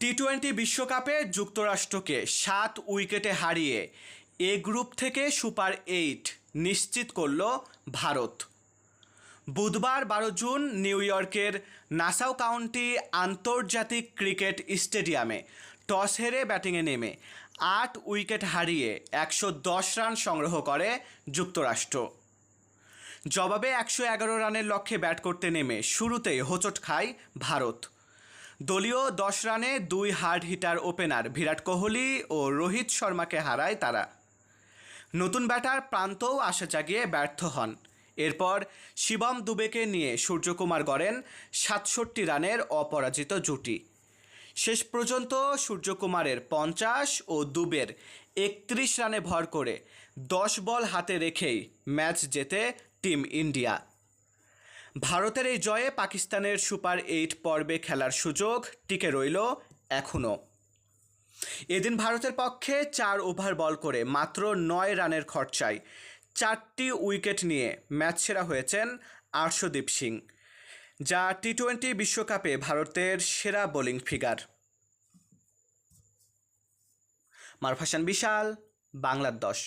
T twenty বিশ্বকাপে যুক্তরাষ্ট্রকে সাত উইকেটে হারিয়ে এ গ্রুপ থেকে সুপার এইট নিশ্চিত করল ভারত। বুধবার বারো জুন নিউ ইয়র্কের নাসাও কাউন্টি আন্তর্জাতিক ক্রিকেট স্টেডিয়ামে টস হেরে ব্যাটিংয়ে নেমে আট উইকেট হারিয়ে একশো দশ রান সংগ্রহ করে যুক্তরাষ্ট্র। জবাবে একশো এগারো রানের লক্ষ্যে ব্যাট করতে নেমে শুরুতেই হোঁচট খায় ভারত। দলীয় দশ রানে দুই hard hitter opener Virat Kohli ও রোহিত শর্মাকে হারায় তারা। নতুন ব্যাটার প্রান্তও আশা জাগিয়ে ব্যর্থ হন। এরপর শিবম দুবেকে নিয়ে সূর্যকুমার গড়েন সাতষট্টি রানের অপরাজিত জুটি। শেষ পর্যন্ত সূর্যকুমারের পঞ্চাশ ও দুবের একত্রিশ রানে ভর করে দশ বল হাতে রেখেই ম্যাচ জেতে টিম ইন্ডিয়া। ভারতের এই জয়ে পাকিস্তানের সুপার এইট পর্বে খেলার সুযোগ টিকে রইল এখনও। এদিন ভারতের পক্ষে চার ওভার বল করে মাত্র নয় রানের খরচায় চারটি উইকেট নিয়ে ম্যাচ সেরা হয়েছেন আর্শদীপ সিং, যা টি টোয়েন্টি বিশ্বকাপে ভারতের সেরা বোলিং ফিগার। মারফাসান বিশাল, বাংলার দশ।